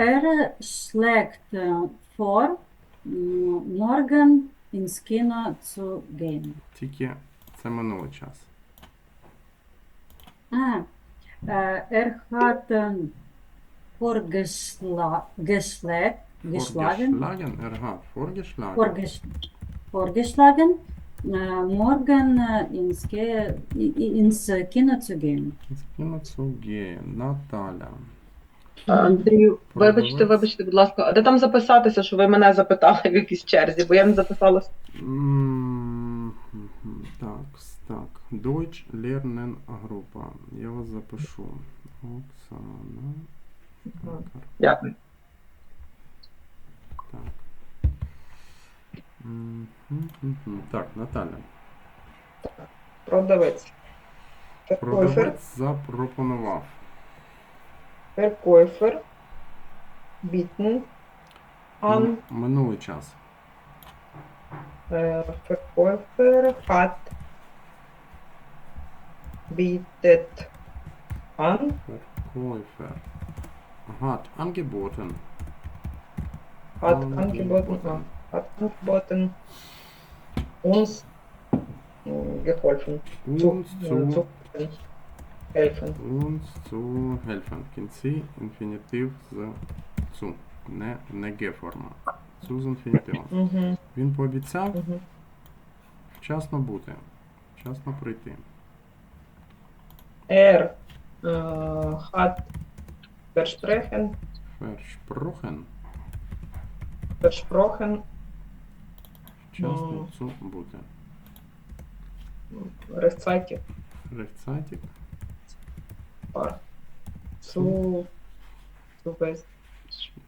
Er schlägt äh, vor, morgen ins Kino zu gehen. Тільки це минулий час. Ah, äh, er hat ähm, vorgeschla geschlägt, geschlagen, Vorgeschlagen, er hat vorgeschlagen. vorgesch vorgeschlagen, äh, morgen äh, ins, ins äh, Kino zu gehen. Ins Kino zu gehen. Наталя. Андрію, вибачте, вибачте, будь ласка, а де там записатися, що ви мене запитали в якійсь черзі, бо я не записалась. М, Так, так. Deutsch lernen група. Я вас запишу. Оксана. Дякую. Так, Наталя. Продавець. Продавець запропонував. Веркойфер. Бітн. Ан. М- Минулий час. Е, Verkäufer hat bietet an Verkäufer. Hat angeboten. hat Angeboten. angeboten ah, hat angeboten uns mm, geholfen zu, Uns äh, zu, zu helfen uns zu helfen. В кінці інфінітив з цу. Не, не ге форма. З інфінітивом. mhm. Він пообіцяв Mhm. вчасно бути. Вчасно прийти. er äh, hat versprechen Versprochen. versprochen Вчасно цу бути. rechtzeitig Rechtzeitig. Zu zu best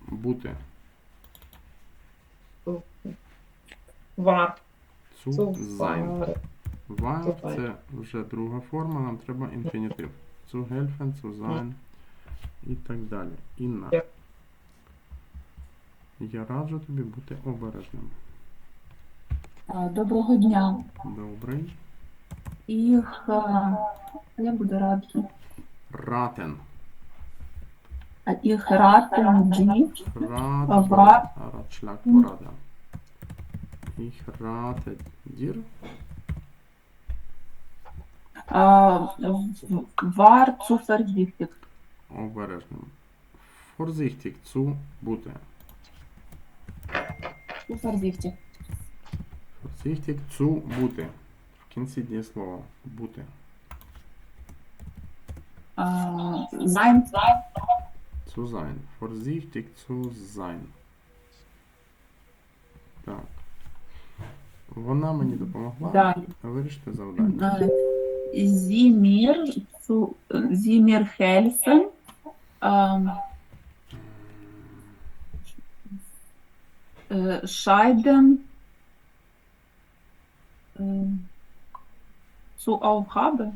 Бути. war zu sein. war це вже друга форма, нам треба інфінітив. Zu helfen, zu sein і так далі. Інна. Я раджу тобі бути обережним. Доброго дня. Добрий. Їх а, я буду раджу. Ратен. Ратен ді. Рад. Ага. Радшлаг порада. Ich rate dir. War zu vorsichtig. Обережним. Vorsichtig zu бути. Zu vorsichtig. Vorsichtig zu бути. В кінці дієслова бути. А, Sein. Zu sein. Vorsichtig zu sein. Так. Вона мені допомогла Далі. вирішити завдання. А, Sie mir zu Sie mir helfen. а, äh, Scheiden äh, zu Aufgabe.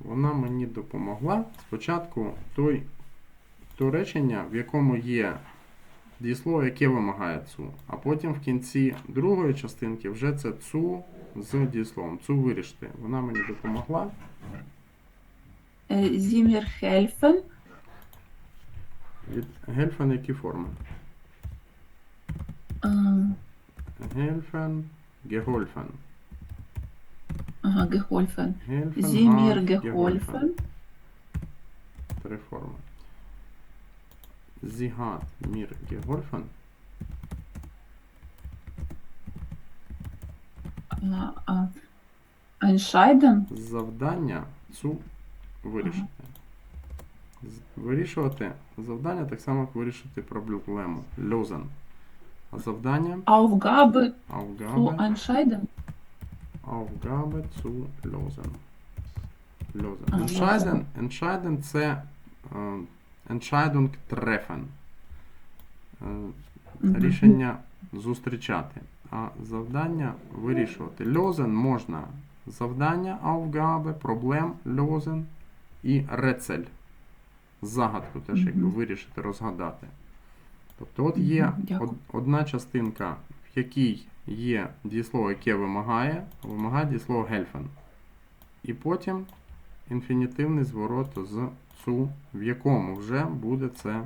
Вона мені допомогла. Спочатку той, то речення, в якому є дієслово, яке вимагає цу. А потім в кінці другої частинки вже це цу з дієсловом. Цу вирішити. Вона мені допомогла. Äh, Sie helfen. Від гельфен які форми? Гельфен, гегольфен. Ага, geholfen. Гельфен, Sie mir гав, geholfen. Три форми. Sie hat mir geholfen. Äh, äh, entscheiden. Завдання цу вирішити. З- Вирішувати завдання так само, як вирішити проблему. Lösen. А завдання Aufgabe zu Aufgabe, entscheiden. Aufgabe zu lösen. Lösen. Entscheiden, entscheiden це е, Entscheidung treffen. Е, рішення зустрічати. А завдання вирішувати. Льозен можна завдання, Aufgabe, проблем, льозен і рецель. Загадку теж якби вирішити, розгадати. Тобто от є дякую. од- одна частинка, в якій є дієслово, яке вимагає, вимагає дієслово helfen. І потім інфінітивний зворот з цу, в якому вже буде це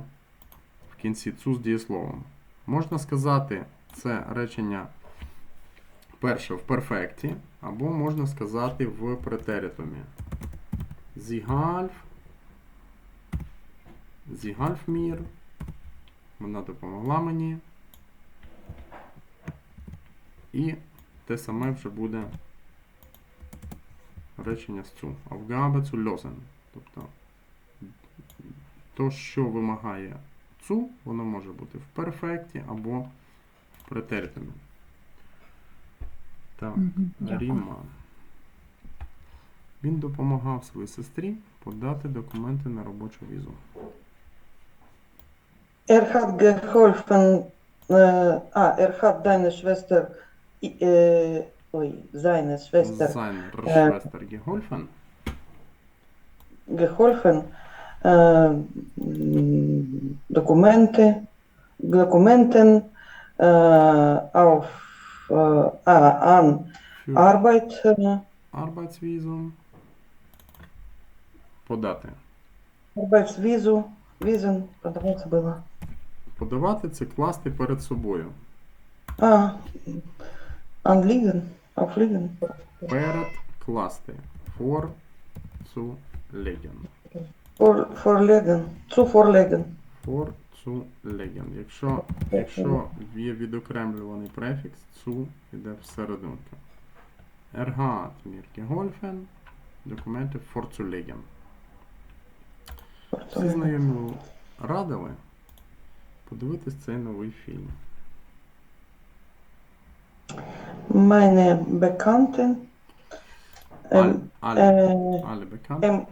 в кінці цу з дієсловом. Можна сказати це речення перше в перфекті, або можна сказати в претеритумі. Sie half mir, вона допомогла мені. І те саме вже буде речення з цю. Aufgabe zu lösen. Тобто то, що вимагає цу, воно може бути в перфекті або в претеритумі. Так, Ріма. Він допомагав своїй сестрі подати документи на робочу візу. Er hat geholfen, äh, ah, er hat deine Schwester, äh, oi, seine Schwester Sein Schwester geholfen. geholfen, äh, m, Dokumente, Dokumenten äh, auf äh, ah, an Für Arbeit, äh, Arbeitsvisum. Подати. Arbeitsvisum, Visen, подаваться было. Подавати це класти перед собою. А, anliegen, aufliegen. Перед класти. For zu legen. For, vorlegen, zu vorlegen. For zu legen. Якщо, якщо є відокремлюваний префікс, zu йде всерединку. Er hat mir geholfen, документи vorzulegen. Всі знайомі радили подивитись цей новий фільм. Meine Bekannten, äh, Аль Бекан. ähm,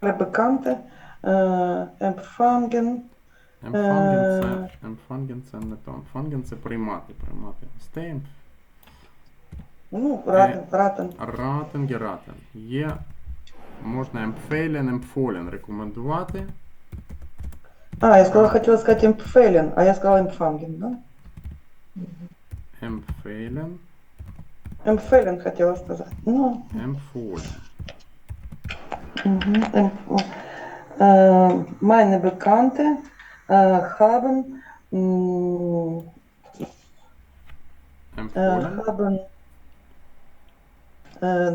alle Bekannte äh, empfangen, Емфанген це, емфанген це не то. Емфанген це приймати, приймати гостей. ну, raten, raten. Ратен, гератен. Є, можна емпфейлен, емпфолен рекомендувати. А, я сказала, хотела сказать empfehlen, а я сказала empfangen, да? Емпфейлен, Empfehlen хотела сказать. Ну, емпфолен. mhm, em, äh, meine Bekannte äh, haben, mh, äh, Емпфолен. haben äh,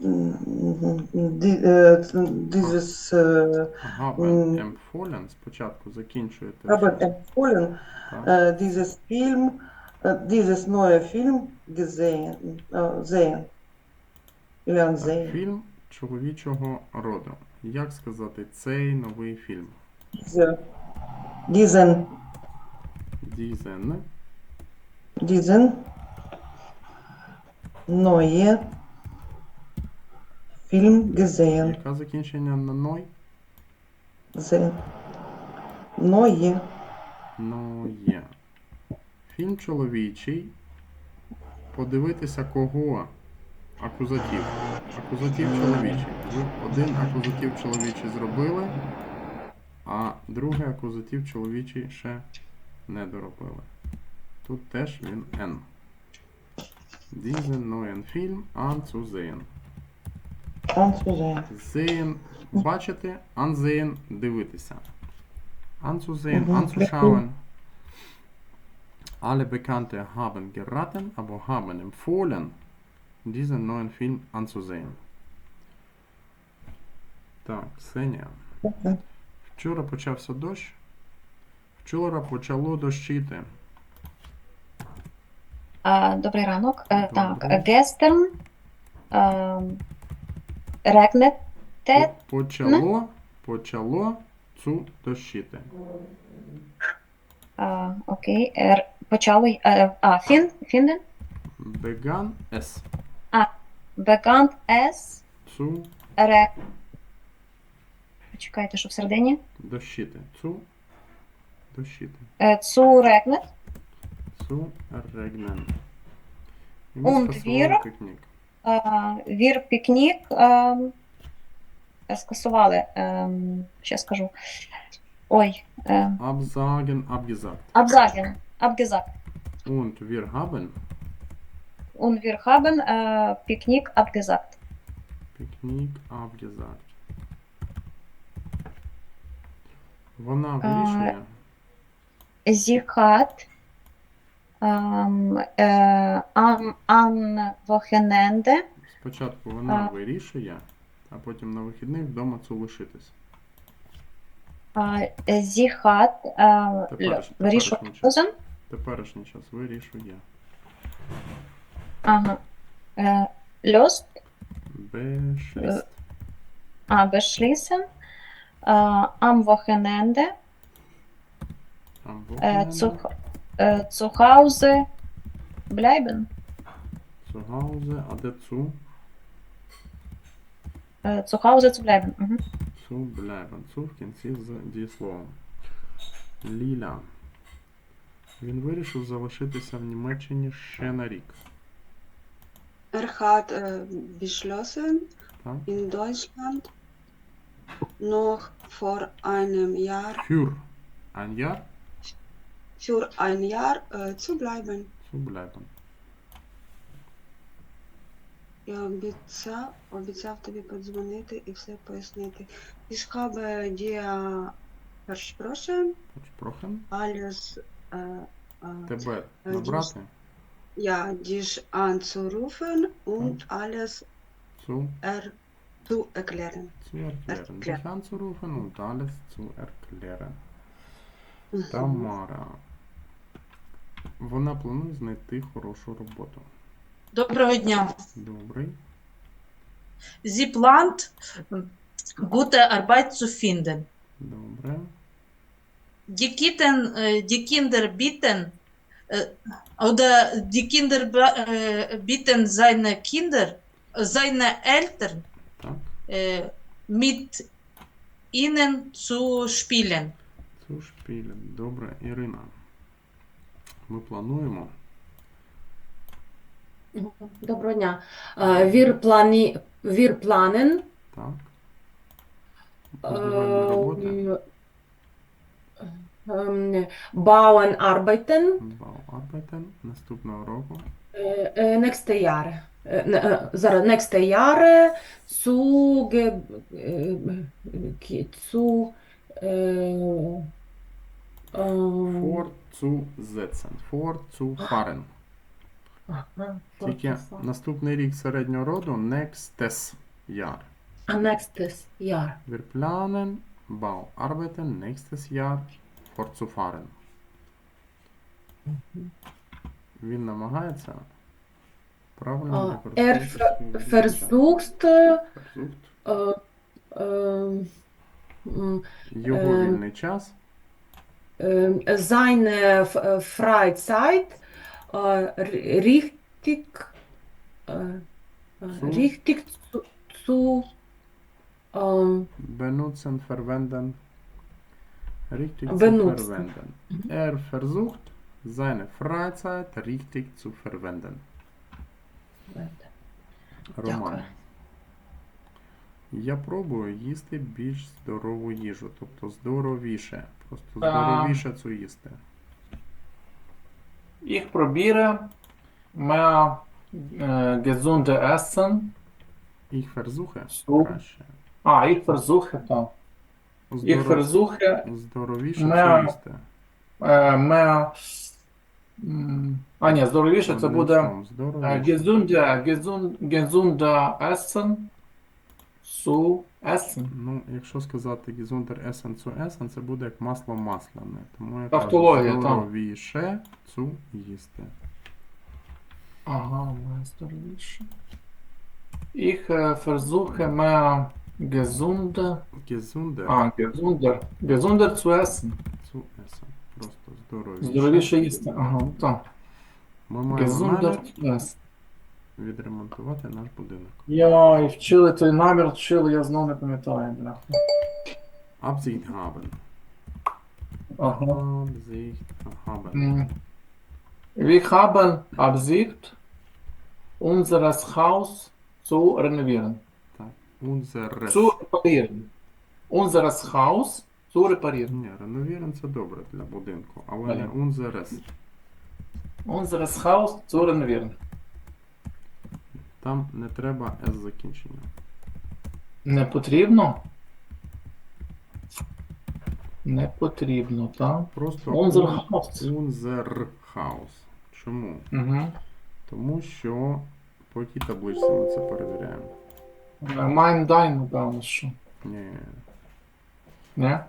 mh, die, äh, dieses äh, Габен М. емпфолен. Спочатку закінчуєте. haben empfohlen, Так. äh, dieses Film, äh, dieses neue Film gesehen, äh, sehen. Или Так, ansehen. Фільм чоловічого роду. Як сказати цей новий фільм? Diese, diesen, Дізен. diesen neue Film gesehen. Яке закінчення на ной? Sehen. Neue. Ну є. Фільм чоловічий. Подивитися кого? Акузатив. Акузатив чоловічий. Ви один акузатив чоловічий зробили, а другий акузатив чоловічий ще не доробили. Тут теж він N. Diesen neuen Film anzusehen. Anzusehen. Sehen бачити, ansehen дивитися. Anzusehen, anzuschauen. Alle Bekannte haben geraten, aber haben empfohlen, diesen neuen Film anzusehen. Так, Ксенія. Вчора почався дощ. Вчора почало дощити. А, Добрий ранок. Е, Так, гестерн регнете. Почало, почало цу дощити. а, Окей. Р- Почало. й- е, А, фін, фінден. Begann es Бегант ес. цу Ре. Почекайте, що всередині. дощити. Цу дощити. Е, Цу регнет. Zu regnen. Und скасували wir? пікнік. Е, Вір пікнік. ем, е, Скасували. ем, Ще скажу. Ой. ем, Absagen, abgesagt. Absagen. Abgesagt. Und wir haben Und wir haben äh, Picknick abgesagt. Picknick abgesagt. Вона вирішує. sie hat ähm, äh, am, am Wochenende Спочатку вона А. вирішує, а потім на вихідних вдома цю лишитись. äh, sie hat äh. Теперішній час вирішує. Ага. Äh, löst Beschließt. äh, beschließen äh, am Wochenende Am äh, Wochenende zu, äh, zu Hause bleiben. zu Hause, а де zu? Äh, zu Hause zu bleiben. Mhm. Zu bleiben. Zu в кінці з дієсловом. Ліля. Він вирішив залишитися в Німеччині ще на рік. Er hat äh, beschlossen, Так? in Deutschland noch vor einem Jahr, Für ein Jahr für ein Jahr äh, zu bleiben. zu bleiben. Я обіцяв, обіцяв тобі подзвонити і все пояснити. Ich habe dir versprochen, Versprochen. alles äh, äh, Тебе Е, набрати ja, dich anzurufen und alles zu, er zu erklären. zu erklären. Dich anzurufen und alles zu erklären. Mhm. Тамара. Вона планує знайти хорошу роботу. Доброго дня. Добрий. Sie plant, gute Arbeit zu finden. Добре. Die, Kitten, äh, die Kinder bitten, äh, oder die Kinder äh, bitten seine Kinder, äh, seine Eltern Так. äh, mit ihnen zu spielen. Цю шпіля. Добре, Ірина. Ми плануємо. Доброго дня. Е, Wir, плані... Wir planen Так. Роботи. Ähm, ähm, bauen arbeiten Bauarbeiten наступного року. äh, äh, nächste Jahre. Äh, ne, äh, зараз nächste Jahre zu äh, zu äh, ähm, Fortzusetzen. Fortzufahren. Тільки наступний рік середнього роду nächstes Jahr. А nächstes Jahr. Wir planen Bauarbeiten nächstes Jahr fortzufahren. Він намагається правильно er використовувати äh, äh, ähm, м, Його Ем. вільний час ähm, seine äh, Freizeit äh, richtig, äh, äh, richtig zu, ähm, benutzen, verwenden. Richtig zu verwenden. Er versucht, seine Freizeit richtig zu verwenden. Роман. Дякую. Я пробую їсти більш здорову їжу, тобто здоровіше. Просто здоровіше цю їсти. Ich probiere mehr äh, gesunde Essen. Ich versuche Су. краще. Ah, ich versuche da. Ich Здоров... versuche Здоровіше Ме- цю їсти. äh, mehr. м, А, ні, здоровіше це буде словом, здоровіше. gesunde, gesund, gesunde Essen zu essen. Ну, якщо сказати Gesunder Essen zu Essen, це буде як масло масляне. Тому я Тавтологія, кажу, так. здоровіше цю їсти. Ага, здоровіше. Ich äh, versuche mehr gesunde, Gesunder а, gesunder, gesunder zu essen. zu Essen. Просто здоровіше. Здоровіше їсти. Ага, так. Ми маємо Gesunder намір zu essen. відремонтувати наш будинок. Я і вчили той намір, вчили, я знову не пам'ятаю. бляха. Absicht haben. Ага. Absicht haben. М. Wir haben Absicht, unseres Haus zu renovieren. Unseres. Zu reparieren. Unseres Haus zu reparieren. Ні, реновірен це добре для будинку, але не unseres. Unseres Haus zu renovieren. Там не треба S закінчення. Не потрібно? Не потрібно, так? Просто Unser Haus. Unser Haus. Чому? Угу. Тому що по якій табличці ми це перевіряємо? Mein Dein, напевно, що. Ні. Не?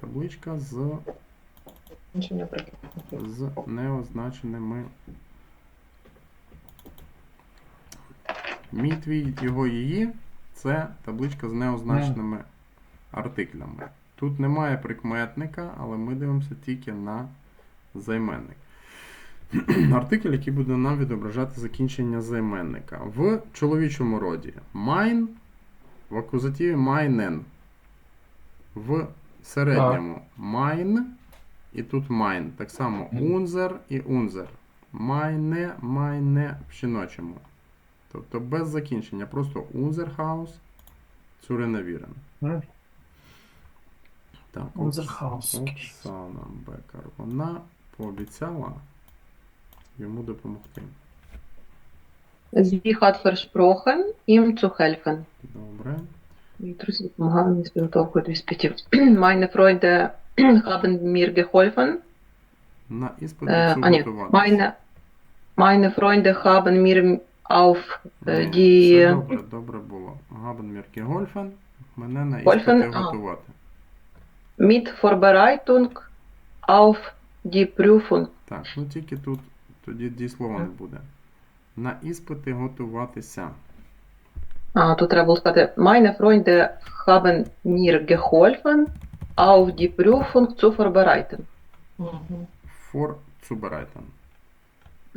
Табличка з, з неозначеними. Мій твій його її це табличка з неозначеними артиклями. Тут немає прикметника, але ми дивимося тільки на займенник. Артикль, який буде нам відображати закінчення займенника. В чоловічому роді mein, в акузативі meinen. В середньому mein і тут mein. Так само unser і unser. Meine, meine в жіночому. Тобто без закінчення. Просто unser Haus. М. Так, Оксана Бекар. Вона пообіцяла йому допомогти. Hat versprochen, ihm zu helfen. Добре. Мої друзі допомагали мені з підготовкою до іспитів. Meine Freunde haben mir geholfen. На іспиті Е, цю а ні, готувати. meine, meine Freunde haben mir auf е, die Все добре, добре було. Габен Міркі Гольфен. Мене на іспиті готувати. mit Vorbereitung auf die Prüfung. Так, ну тільки тут тоді дієслова не буде. На іспити готуватися. А, тут треба було сказати, meine Freunde haben mir geholfen, auf die Prüfung zu vorbereiten. For zubereiten.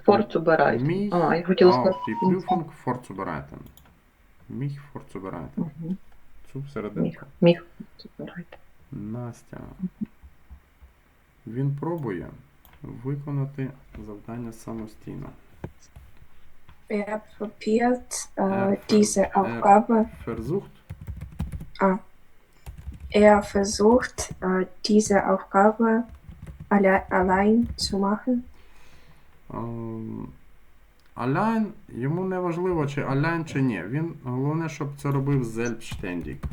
Vorzubereiten. Mich А, я хотіла сказати. auf die Prüfung vorzubereiten. Mich vorzubereiten. Мгм. Цю всередину. Mich, mich vorzubereiten. Настя. Він пробує виконати завдання самостійно. Er probiert äh, diese Aufgabe, Versucht. er versucht äh, diese Aufgabe alle, allein zu machen. Ем, Аляйн, йому не важливо, чи Аляйн, чи ні. Він головне, щоб це робив Зельбштендік.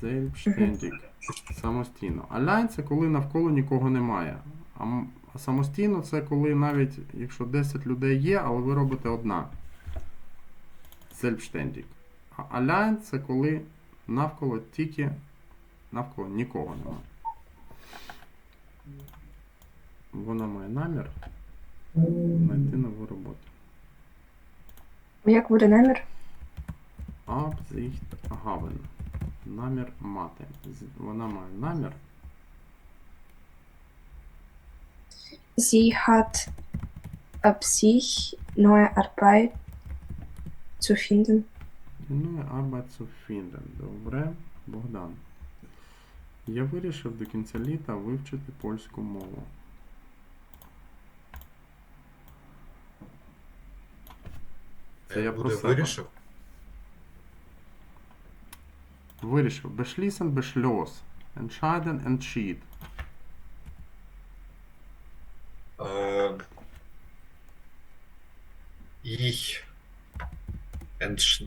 Зельбштендік. Самостійно. Аляйн це коли навколо нікого немає. А, самостійно це коли навіть якщо 10 людей є, але ви робите одна. Зельбштендік. А Аляйн це коли навколо тільки навколо нікого немає. Вона має намір знайти нову роботу. Як буде намір? Absicht haben. Намір мати. Вона має намір. Sie hat Absicht, neue Arbeit zu finden. Neue Arbeit zu finden. Добре. Богдан. Я вирішив до кінця літа вивчити польську мову. Це я про буде себе. вирішив. Вирішив. Beschließen, beschloss. Entscheiden, entschied. Äh, ich entsch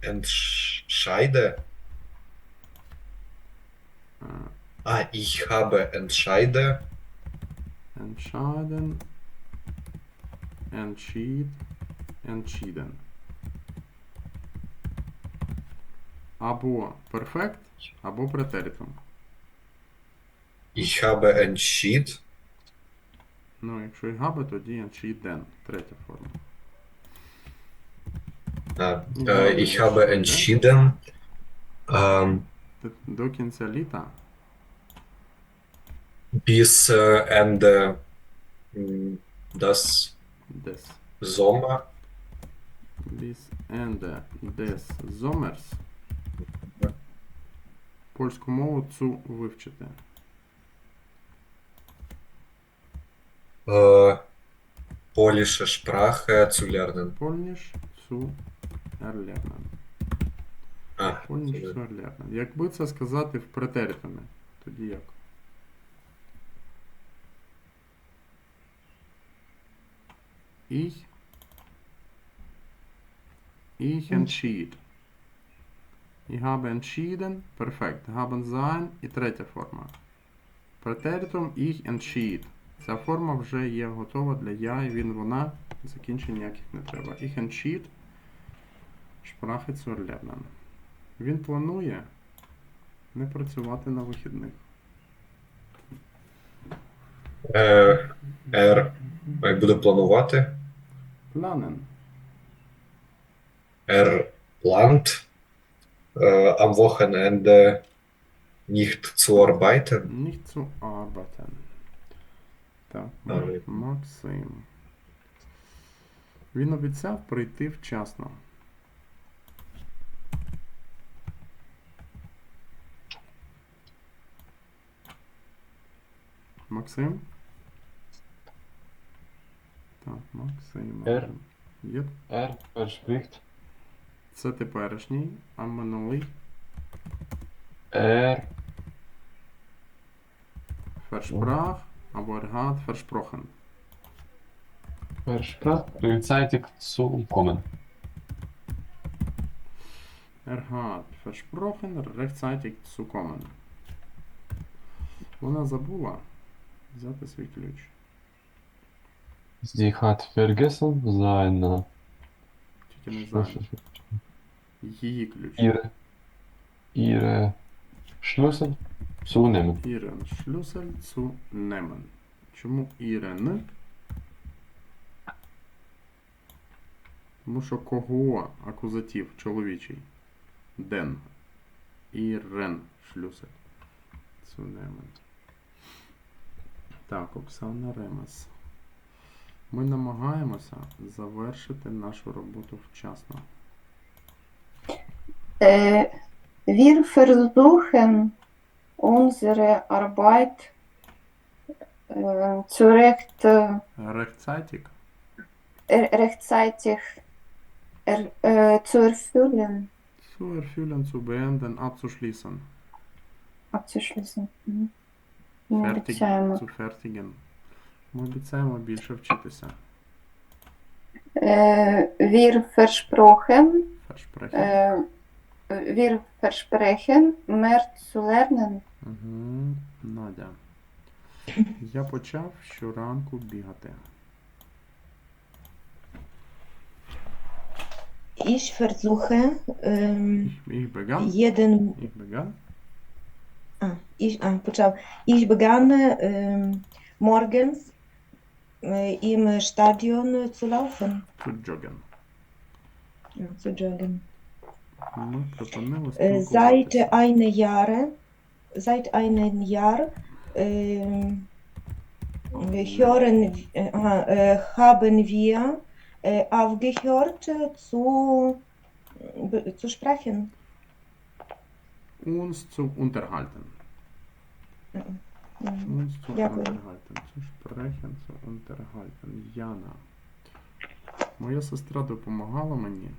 entscheide. Е, Ah, ich habe entscheide. Entscheiden, entschied, entschieden. Або перфект, або претеритум. Ich habe entschied. Ну, якщо і габи, тоді entschieden. Третя форма. Ah, äh, ich habe entschieden. Ähm, Т- До кінця літа bis äh, Ende mh, des des Sommer bis Ende des Sommers Польську мову цю вивчити. äh, lernen. Polnisch zu erlernen. Ah, Polnisch zu zu erlernen. Якби це сказати в претеритумі, тоді як? Ich Ich entschied. Ich habe entschieden. Perfekt. Haben sein і третя форма. Претеритум ich entschied. Ця форма вже є готова для я, і він, вона. Закінчень ніяких не треба. Ich entschied. Sprache zu erlernen. Він планує не працювати на вихідних. Е, е, буде планувати. Er plant äh, am Wochenende nicht zu arbeiten. Nicht zu arbeiten. Так, Далі. Максим. Він обіцяв прийти вчасно. Максим? Так, Максим. Er. Є. Er verspricht. Це теперішній, а минулий Er Versprach або er hat versprochen. versprach rechtzeitig zu kommen. Er hat versprochen, rechtzeitig zu kommen. Вона забула взяти свій ключ. Sie hat vergessen, seine Тільки не знаю. Її ключ. ihre, ihre Schlüssel zu nehmen. Ihren Schlüssel zu nehmen. Чому Iren? Тому що кого акузатив чоловічий? Den. Ihren Schlüssel zu nehmen. Так, Оксана Ремес. Ми намагаємося завершити нашу роботу вчасно. Äh, wir versuchen, unsere Arbeit äh, zurecht, äh, Rechtzeitig. rechtzeitig er, äh, zu erfüllen, Zu erfüllen, zu beenden, abzuschließen. abzuschließen. Mhm. Fertig, zu fertigen. Ми обіцяємо більше вчитися. Äh, wir versprochen, Versprechen. äh, wir versprechen, mehr zu lernen. Угу. Надя. Я почав щоранку бігати. Ich versuche, ähm, Ich, ich begann. jeden, Ich begann. ah, ich, ah, почав. Ich begann ähm, morgens äh, E, im Stadion zu laufen. Zu joggen. Ja, zu joggen. E, seit einem Jahr, seit einem Jahr äh, hören, äh, haben wir äh, aufgehört zu, zu sprechen. Uns zu unterhalten. Uns zu Дякую. unterhalten. Zu sprechen, zu unterhalten. Яна. Моя сестра допомагала мені